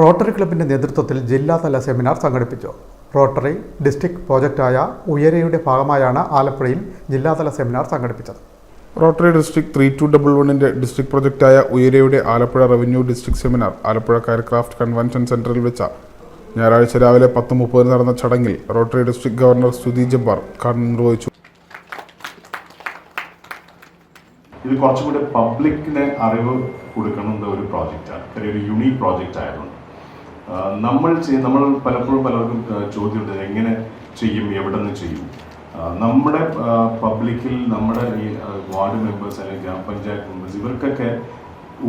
Rotary ക്ലബിന്റെ നേതൃത്വത്തിൽ ജില്ലാതല സെമിനാർ സംഘടിപ്പിച്ചു. റോട്ടറി ഡിസ്ട്രിക്ട് പ്രോജക്റ്റായ ഉയരയുടെ ഭാഗമായാണ് ആലപ്പുഴയിൽ ജില്ലാതല സെമിനാർ സംഘടിപ്പിച്ചത്. Rotary district three two double വണ്ണിന്റെ ഡിസ്ട്രിക്ട് പ്രൊജക്റ്റായ ഉയരയുടെ Alappuzha revenue district seminar Alappuzha Coircraft convention സെന്ററിൽ വെച്ച ഞായറാഴ്ച രാവിലെ പത്ത് മുപ്പതിന് നടന്ന ചടങ്ങിൽ റോട്ടറി ഡിസ്ട്രിക്ട് ഗവർണർ സ്തുതി ജബ്ബാർ ഉദ്ഘാടനം നിർവഹിച്ചു. ഇത് കുറച്ചും കൂടെ പബ്ലിക്കിന് അറിവ് കൊടുക്കുന്ന ഒരു പ്രോജക്റ്റാണ്. ചെറിയൊരു യുണീക് പ്രോജക്റ്റ് ആയതുകൊണ്ട് നമ്മൾ നമ്മൾ പലപ്പോഴും പലർക്കും ചോദ്യം ചോദ്യമുണ്ട് എങ്ങനെ ചെയ്യും? എവിടെ നിന്ന് ചെയ്യും നമ്മുടെ പബ്ലിക്കിൽ നമ്മുടെ ഈ വാർഡ് മെമ്പേഴ്സ് അല്ലെങ്കിൽ ഗ്രാമപഞ്ചായത്ത് മെമ്പേഴ്സ് ഇവർക്കൊക്കെ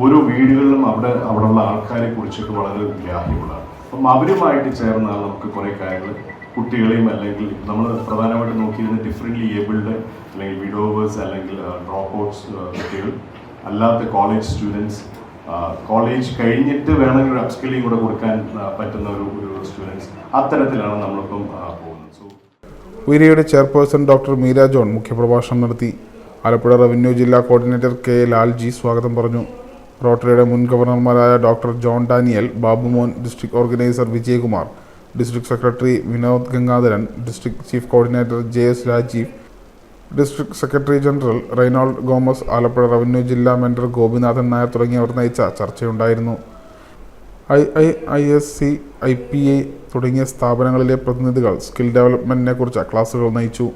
ഓരോ വീടുകളിലും അവിടെ അവിടെയുള്ള ആൾക്കാരെ കുറിച്ചൊക്കെ വളരെ ഗ്രാഹ്യമുള്ളതാണ്. അപ്പം അവരുമായിട്ട് ചേർന്നാൽ നമുക്ക് കുറേ കാര്യങ്ങൾ കുട്ടികളെയും അല്ലെങ്കിൽ നമ്മൾ പ്രധാനമായിട്ട് നോക്കിയിരുന്ന ഡിഫറെന്റ്ലി ഏബിൾഡ് അല്ലെങ്കിൽ വിഡോവേഴ്സ് അല്ലെങ്കിൽ ഡ്രോപ്പ് ഔട്ട്സ് കുട്ടികൾ അല്ലാത്ത കോളേജ് സ്റ്റുഡൻസ് കോളേജ് കഴിഞ്ഞിട്ട് വേണമെങ്കിൽ ഒരു അപ്സ്കില്ലിംഗ് കൂടെ കൊടുക്കാൻ പറ്റുന്ന ഒരു ഒരു സ്റ്റുഡൻസ് അത്തരത്തിലാണ് നമ്മളിപ്പം പോകുന്നത്. സോ ഉയരയുടെ ചെയർപേഴ്സൺ ഡോക്ടർ മീര ജോൺ മുഖ്യപ്രഭാഷണം നടത്തി. ആലപ്പുഴ റവന്യൂ ജില്ലാ കോർഡിനേറ്റർ കെ ലാൽജി സ്വാഗതം പറഞ്ഞു. റോട്ടറിയുടെ മുൻ ഗവർണർമാരായ doctor John Daniel Babumon district organiser Vijayakumar district secretary Vinod Gangadharan district chief coordinator J S Rajeev district secretary general Reynold Gomes Alappuzha revenue ജില്ലാ mentor Gopinathan Nair തുടങ്ങിയവർ നയിച്ച ചർച്ചയുണ്ടായിരുന്നു. I I I S C I P I തുടങ്ങിയ സ്ഥാപനങ്ങളിലെ പ്രതിനിധികൾ skill ഡെവലപ്മെന്റിനെ കുറിച്ച് ക്ലാസുകൾ നയിച്ചു.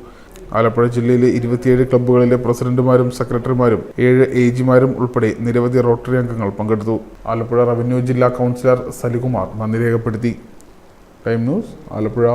ആലപ്പുഴ ജില്ലയിലെ ഇരുപത്തിയേഴ് ക്ലബ്ബുകളിലെ പ്രസിഡന്റുമാരും സെക്രട്ടറിമാരും ഏഴ് എ ജിമാരും ഉൾപ്പെടെ നിരവധി റോട്ടറി അംഗങ്ങൾ പങ്കെടുത്തു. ആലപ്പുഴ റവന്യൂ ജില്ലാ കൗൺസിലർ സലികുമാർ നന്ദി രേഖപ്പെടുത്തി. Time news Alappuzha.